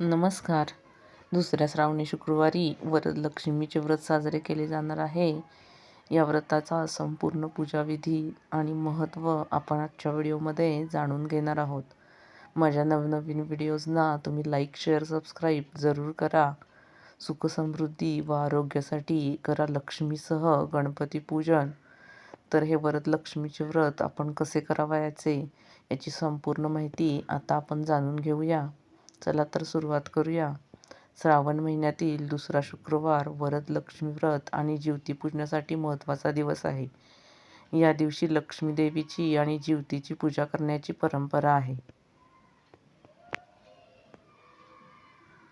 नमस्कार. दुसऱ्या श्रावणी शुक्रवारी वरदलक्ष्मीचे व्रत साजरे केले जाणार आहे. या व्रताचा संपूर्ण पूजाविधी आणि महत्त्व आपण आजच्या व्हिडिओमध्ये जाणून घेणार आहोत. माझ्या नवनवीन व्हिडिओजना तुम्ही लाईक शेअर सबस्क्राईब जरूर करा. सुखसमृद्धी व आरोग्यासाठी करा लक्ष्मीसह गणपती पूजन. तर हे वरदलक्ष्मीचे व्रत आपण कसे करावयाचे याची संपूर्ण माहिती आता आपण जाणून घेऊया. चला तर सुरुवात करूया. श्रावण महिन्यातील दुसरा शुक्रवार वरद लक्ष्मी व्रत आणि ज्योती पूजनासाठी महत्त्वाचा दिवस आहे. या दिवशी लक्ष्मी देवीची आणि जीवतीची पूजा करण्याची परंपरा आहे.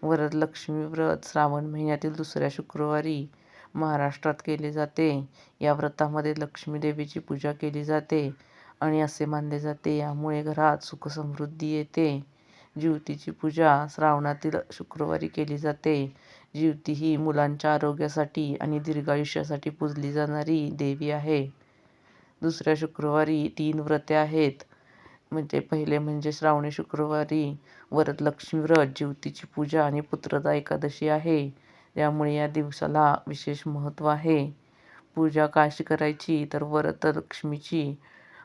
वरद लक्ष्मी व्रत श्रावण महिन्यातील दुसऱ्या शुक्रवारी महाराष्ट्रात केले जाते. या व्रतामध्ये लक्ष्मी देवीची पूजा केली जाते आणि असे मानले जाते. यामुळे घरात सुखसमृद्धी येते. जिवतीची पूजा श्रावणातील शुक्रवारी केली जाते. जिवती ही मुलांच्या आरोग्यासाठी आणि दीर्घायुष्यासाठी पूजली जाणारी देवी आहे. दुसऱ्या शुक्रवारी तीन व्रते आहेत. म्हणजे पहिले म्हणजे श्रावणी शुक्रवारी वरदलक्ष्मी व्रत जिवतीची पूजा आणि पुत्रदा एकादशी आहे. त्यामुळे या दिवसाला विशेष महत्त्व आहे. पूजा काशी करायची तर वरदलक्ष्मीची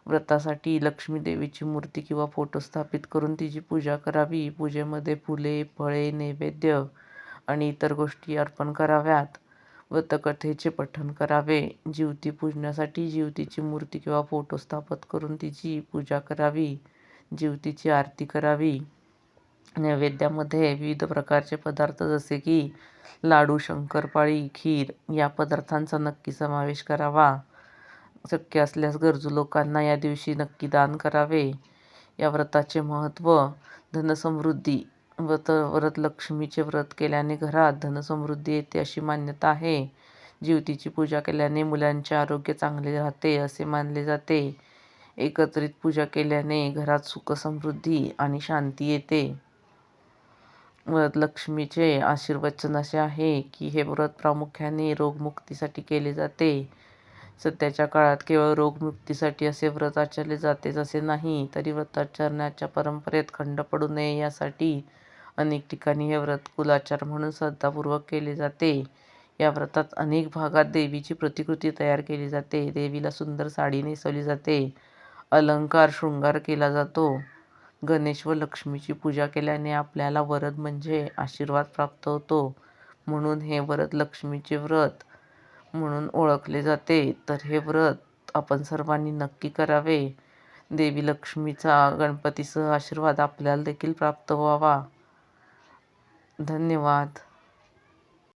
व्रतासाठी लक्ष्मी देवीची मूर्ती किंवा फोटो स्थापित करून तिची पूजा करावी. पूजेमध्ये फुले फळे नैवेद्य आणि इतर गोष्टी अर्पण कराव्यात. व्रतकथेचे पठण करावे. जिवती पूजण्यासाठी जिवतीची मूर्ती किंवा फोटो स्थापित करून तिची पूजा करावी. जिवतीची आरती करावी. नैवेद्यामध्ये विविध प्रकारचे पदार्थ जसे की लाडू शंकरपाळी खीर या पदार्थांचा नक्की समावेश करावा. शक्य असल्यास गरजू लोकांना या दिवशी नक्की दान करावे. या व्रताचे महत्त्व धनसमृद्धी व्रत वरदलक्ष्मीचे व्रत केल्याने घरात धनसमृद्धी येते अशी मान्यता आहे. जीवतीची पूजा केल्याने मुलांचे आरोग्य चांगले राहते असे मानले जाते. एकत्रित पूजा केल्याने घरात सुखसमृद्धी आणि शांती येते. वरदलक्ष्मीचे आशीर्वचन असे आहे की हे व्रत प्रामुख्याने रोगमुक्तीसाठी केले जाते. सध्याच्या काळात केवळ रोगमुक्तीसाठी असे व्रत आचरले जातेच असे नाही तरी व्रताचरणाच्या परंपरेत खंड पडू नये यासाठी अनेक ठिकाणी हे व्रत कुलाचार म्हणून श्रद्धापूर्वक केले जाते. या व्रतात अनेक भागात देवीची प्रतिकृती तयार केली जाते. देवीला सुंदर साडी नेसवली जाते. अलंकार शृंगार केला जातो. गणेश व लक्ष्मीची पूजा केल्याने आपल्याला वरद म्हणजे आशीर्वाद प्राप्त होतो. म्हणून हे वरद लक्ष्मीचे व्रत म्हणून ओळखले जाते. तर हे व्रत आपण सर्वांनी नक्की करावे. देवी लक्ष्मीचा गणपतीसह आशीर्वाद आपल्याला देखील प्राप्त व्हावा. धन्यवाद.